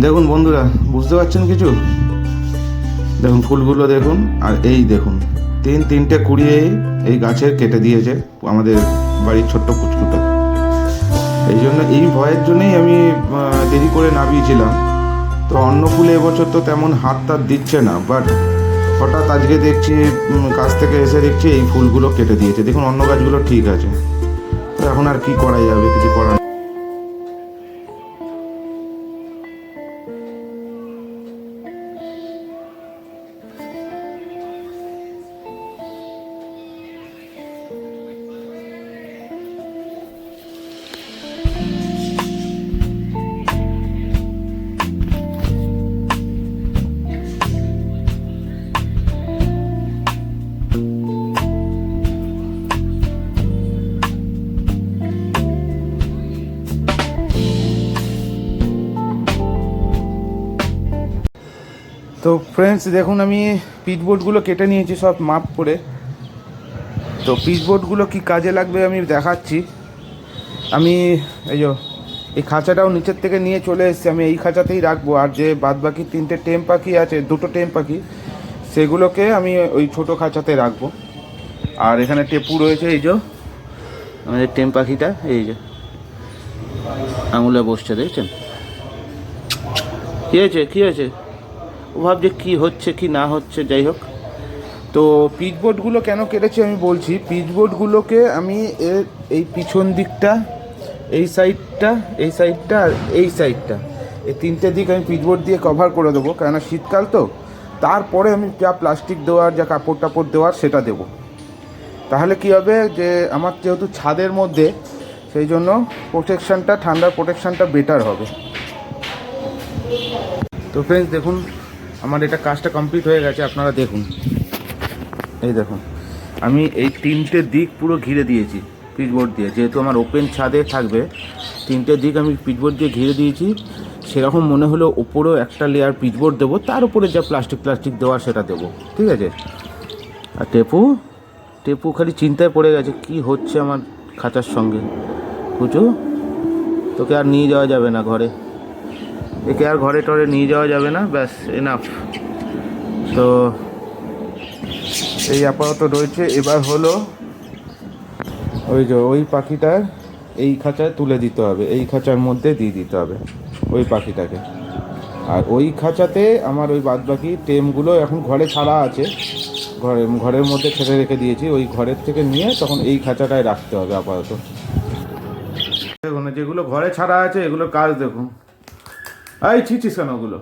দেখুন বন্ধুরা, বুঝতে পারছেন কিছু? দেখুন ফুলগুলো দেখুন, আর এই দেখুন, তিন তিনটে কুড়িয়ে এই গাছের কেটে দিয়েছে আমাদের বাড়ির ছোট্ট পুচকুটা এই জন্য এই ভয়ের জন্যই আমি দেরি করে নামিয়েছিলাম। তো অন্য ফুলে এবছর তো তেমন হাত তাত দিচ্ছে না বাট হঠাৎ আজকে দেখছি গাছ থেকে এসে দেখছি এই ফুলগুলো কেটে দিয়েছে। দেখুন অন্য গাছগুলো ঠিক আছে। তো এখন আর কি করা যাবে, কিছু করার তো ফ্রেন্ডস দেখুন, আমি পিচবোর্ডগুলো কেটে নিয়েছি সব মাপ করে। তো পিচবোর্ডগুলো কি কাজে লাগবে আমি দেখাচ্ছি। আমি এই যে, এই খাঁচাটাও নিচের থেকে নিয়ে চলে এসেছি। আমি এই খাঁচাতেই রাখব। আর যে বাদ বাকি তিনটে টেম পাখি আছে, দুটো টেম পাখি, সেগুলোকে আমি ওই ছোটো খাঁচাতে রাখব। আর এখানে টেপু রয়েছে, এই যে, আমাদের টেম পাখিটা, এই যে, আঙুলে বসছে, দেখছেন? কী হয়েছে? কী হয়েছে? ও ভাবছে কী হচ্ছে, কি না হচ্ছে, যাই হোক। তো পিচবোর্ডগুলো কেন কেটেছি আমি বলছি পিচবোর্ডগুলোকে আমি এর এই পিছন দিকটা, এই সাইডটা এই সাইডটা আর এই সাইডটা, এই তিনটে দিক আমি পিচবোর্ড দিয়ে কভার করে দেবো, কেননা শীতকাল তো। তারপরে আমি যা প্লাস্টিক দেওয়ার, যা কাপড় টাপড় দেওয়ার সেটা দেবো। তাহলে কি হবে যে, আমার যেহেতু ছাদের মধ্যে, সেই জন্য প্রোটেকশানটা ঠান্ডার প্রোটেকশানটা বেটার হবে। তো ফ্রেন্ডস দেখুন আমার এটা কাজটা কমপ্লিট হয়ে গেছে, আপনারা দেখুন। এই দেখুন, আমি এই তিনটে দিক পুরো ঘিরে দিয়েছি পিচবোর্ড দিয়ে। যেহেতু আমার ওপেন ছাদে থাকবে, তিনটে দিক আমি পিচবোর্ড দিয়ে ঘিরে দিয়েছি, সেরকম মনে হলো ওপরেও একটা লেয়ার পিচবোর্ড দেবো, তার উপরে যা প্লাস্টিক প্লাস্টিক দেওয়া সেটা দেবো, ঠিক আছে? আর টেপু? টেপু খালি চিন্তায় পড়ে গেছে, কি হচ্ছে আমার খাঁচার সঙ্গে? কুচু তোকে আর নিয়ে যাওয়া যাবে না ঘরে। একে আর ঘরে টরে নিয়ে যাওয়া যাবে না, ব্যাস এনাফ তো এই আপাতত রয়েছে। এবার হলো ওই যে ওই পাখিটার এই খাঁচায় তুলে দিতে হবে, এই খাঁচার মধ্যে দিয়ে দিতে হবে ওই পাখিটাকে। আর ওই খাঁচাতে আমার ওই বাদবাকি টেমগুলো এখন ঘরে ছাড়া আছে। ঘরে, ঘরের মধ্যে ছেড়ে রেখে দিয়েছি। ওই ঘরের থেকে নিয়ে তখন এই খাঁচাটায় রাখতে হবে আপাতত। দেখুন যেগুলো ঘরে ছাড়া আছে, এগুলো কাজ দেখুন। এই ছিচিস কেন ওগুলো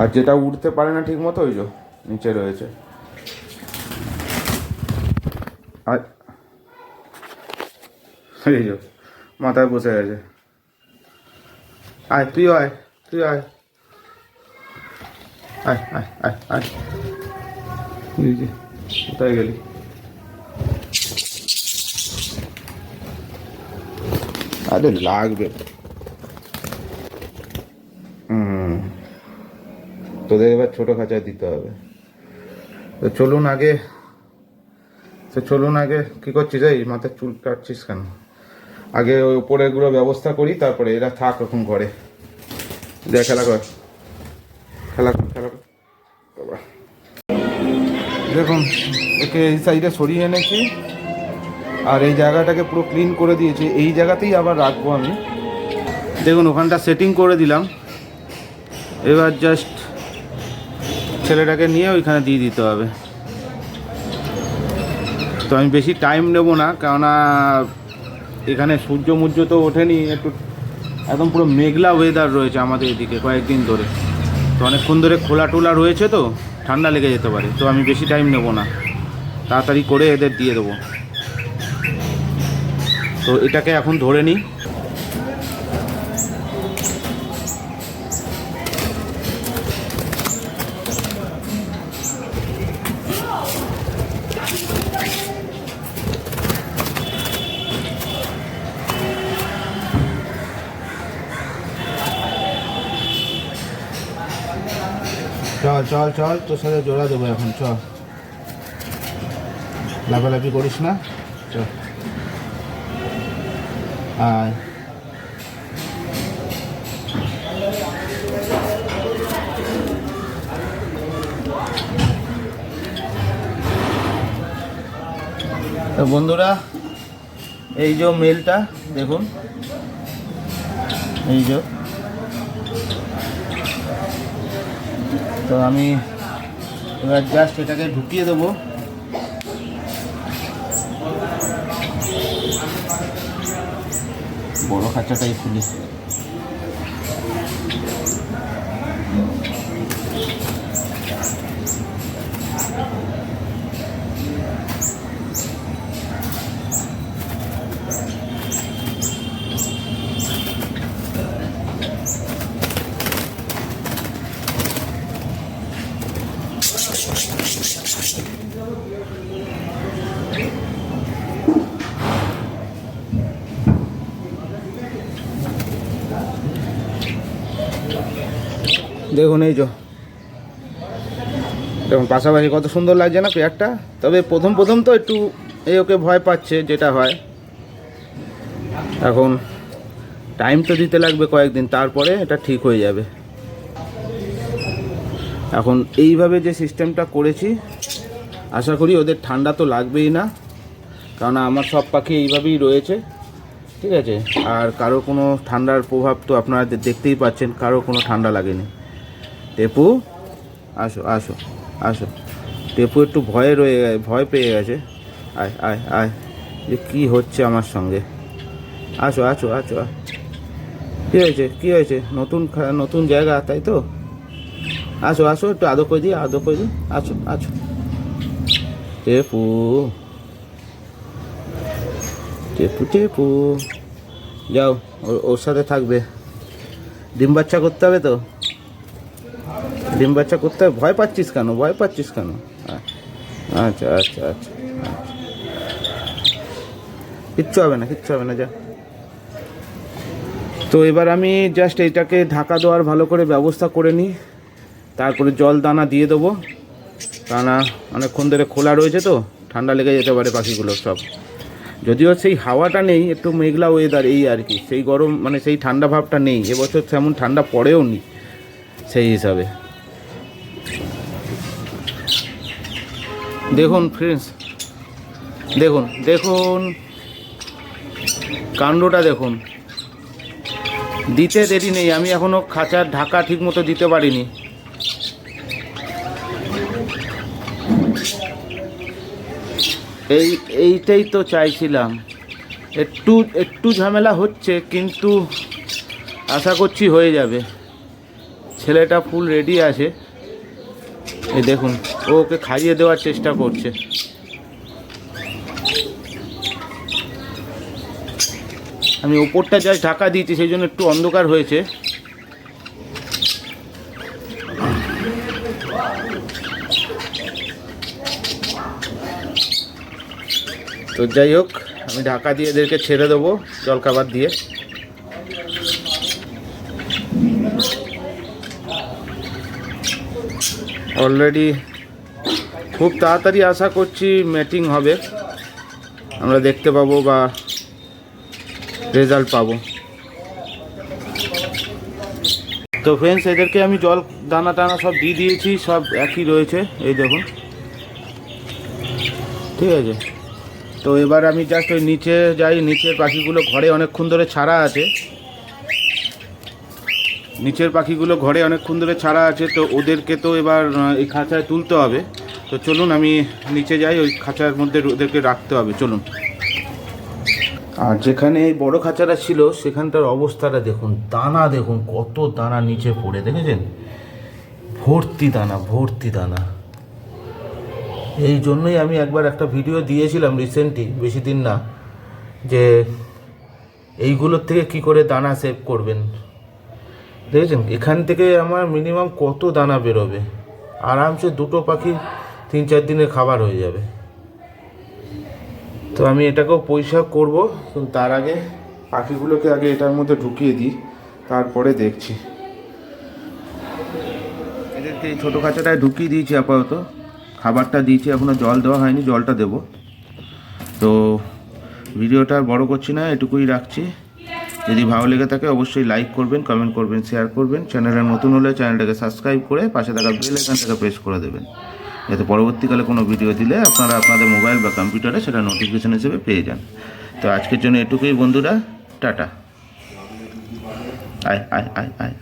আর যেটা উঠতে পারে না ঠিক মতো, ওই যে নিচে রয়েছে। আর এই মাথায় বসে গেছে। আয় তুই আয় তুই আয়। আয় আয় আয় আয়। কোথায় গেলি? আরে লাগবে। তোদের এবার ছোটো খাঁচায় দিতে হবে। তো চলুন আগে, তো চলুন আগে কি করছিস? এই মাথায় চুল কাটছিস কেন? আগে ওই উপরেগুলো ব্যবস্থা করি, তারপরে এরা থাক এখন ঘরে। যা খেলা কর। খেলা কর খেলা কর। দেখুন, একে এই সাইডে সরিয়ে এনেছি। আর এই জায়গাটাকে পুরো ক্লিন করে দিয়েছি। এই জায়গাতেই আবার রাখব আমি। দেখুন, ওখানটা সেটিং করে দিলাম। এবার জাস্ট ছেলেটাকে নিয়ে ওইখানে দিয়ে দিতে হবে। তো আমি বেশি টাইম নেব না, কেননা এখানে সূর্য মূর্য তো ওঠেনি, একটু একদম পুরো মেঘলা ওয়েদার রয়েছে আমাদের এদিকে কয়েকদিন ধরে। তো অনেকক্ষণ ধরে খোলা টোলা রয়েছে তো, ঠান্ডা লেগে যেতে পারে, তো আমি বেশি টাইম নেব না। তাড়াতাড়ি করে এদের দিয়ে দেবো। তো এটাকে এখন ধরে নিই। চল চল চল, তোর সাথে জোড়া দেবো এখন, চল। লাফালাফি করিস না? চল। আয়। বন্ধুরা, এই যে মেলটা, দেখুন। এই যে। তো আমি এবার জাস্ট এটাকে ঢুকিয়ে দেবো। বড় খাঁচাটাই খুলি। দেখুন এই যে। দেখুন, পাশাপাশি কত সুন্দর লাগছে না পেয়ারটা? তবে প্রথম প্রথম তো একটু এই ওকে ভয় পাচ্ছে যেটা হয়। এখন টাইম তো দিতে লাগবে কয়েকদিন, তারপরে এটা ঠিক হয়ে যাবে। এখন এইভাবে যে সিস্টেমটা করেছি, আশা করি ওদের ঠান্ডা তো লাগবেই না। কারণ আমার সব পাখি এইভাবেই রয়েছে, ঠিক আছে? আর কারও কোনো ঠান্ডার প্রভাব তো আপনারা দেখতেই পাচ্ছেন, কারও কোনো ঠান্ডা লাগেনি। টেপু, আসো আসো আসো। টেপু একটু ভয়ে রয়ে গেছে ভয় পেয়ে গেছে। আয় আয় আয়। যে কী হচ্ছে আমার সঙ্গে? আসো আসো আসো। কী হয়েছে? কী হয়েছে? নতুন নতুন জায়গা, তাই তো? আসো আসো, একটু আদর করে দিই, আদর করে দিই। আসো আসো। টেপু। টেপু টেপু। যাও ওর সাথে থাকবে। ডিম বাচ্চা করতে হবে তো? ডিম বাচ্চা করতে ভয় পাচ্ছিস কেন? ভয় পাচ্ছিস কেন? আচ্ছা আচ্ছা আচ্ছা আচ্ছা। কিচ্ছু হবে না, কিচ্ছু হবে না, যা। তো এবার আমি জাস্ট এইটাকে ঢাকা দেওয়ার ভালো করে ব্যবস্থা করে নিই। তারপরে জল দানা দিয়ে দেবো। কেননা অনেকক্ষণ ধরে খোলা রয়েছে তো, ঠান্ডা লেগে যেতে পারে পাখিগুলো সব। যদিও সেই হাওয়াটা নেই, একটু মেঘলা ওয়েদার এই আর কি। সেই গরম মানে সেই ঠান্ডা ভাবটা নেই। এবছর তেমন ঠান্ডা পড়েও নি সেই হিসাবে। দেখুন ফ্রেন্ডস দেখুন দেখুন। কাণ্ডটা দেখুন। দিতে দেরি নেই, আমি এখনও খাঁচার ঢাকা ঠিক মতো দিতে পারিনি। এই, এইটাই তো চাইছিলাম। একটু একটু ঝামেলা হচ্ছে, কিন্তু আশা করছি হয়ে যাবে। ছেলেটা ফুল রেডি আছে। এই দেখুন, ও ওকে খাইয়ে দেওয়ার চেষ্টা করছে। আমি ওপরটা জাস্ট ঢাকা দিয়েছি, সেই জন্য একটু অন্ধকার হয়েছে। তো যাই হোক, আমি ঢাকা দিয়ে এদেরকে ছেড়ে দেবো জলখাবার দিয়ে। অলরেডি খুব তাড়াতাড়ি আশা করছি ম্যাটিং হবে। আমরা দেখতে পাবো বা রেজাল্ট পাবো। তো ফ্রেন্ডস এদেরকে আমি জল, দানা টানা সব দিয়ে দিয়েছি, সব একই রয়েছে। এই দেখুন। ঠিক আছে। তো এবার আমি জাস্ট ওই নিচে যাই, নিচের পাখিগুলো ঘরে অনেকক্ষণ ধরে ছাড়া আছে। নিচের পাখিগুলো ঘরে অনেকক্ষণ ধরে ছাড়া আছে, তো ওদেরকে তো এবার এই খাঁচায় তুলতে হবে। তো চলুন, আমি নিচে যাই, ওই খাঁচার মধ্যে ওদেরকে রাখতে হবে, চলুন। আর যেখানে এই বড় খাঁচাটা ছিল, সেখানটার অবস্থাটা দেখুন, দানা দেখুন, কত দানা নিচে পড়ে, দেখেছেন? ভর্তি দানা ভর্তি দানা। এই জন্যই আমি একবার একটা ভিডিও দিয়েছিলাম রিসেন্টলি বেশি দিন না, যে এইগুলোর থেকে কি করে দানা সেভ করবেন? দেখেছেন? এখান থেকে আমার মিনিমাম কত দানা বেরোবে? আরামসে দুটো পাখি তিন চার দিনের খাবার হয়ে যাবে। তো আমি এটাকেও পয়সা করব, কিন্তু তার আগে পাখিগুলোকে আগে এটার মধ্যে ঢুকিয়ে দিই, তারপরে দেখছি। এদেরকে এই ছোটো কাঁচাটায় ঢুকিয়ে দিয়েছি আপাতত। খাবারটা দিয়েছি এখনও জল দেওয়া হয়নি, জলটা দেব। তো ভিডিওটা বড় করছি না, এটুকুই রাখছি। যদি ভালো লেগে থাকে, অবশ্যই লাইক করবেন কমেন্ট করবেন শেয়ার করবেন। চ্যানেলে নতুন হলে চ্যানেলটাকে সাবস্ক্রাইব করে পাশে থাকা বেল আইকনটাকে প্রেস করে দেবেন। যাতে পরবর্তীকালে কোনো ভিডিও দিলে আপনারা আপনাদের মোবাইল বা কম্পিউটারে সেটা নোটিফিকেশন হিসেবে পেয়ে যান। তো আজকের জন্য এটুকুই বন্ধুরা, টাটা। আয় আয় আয় আয়।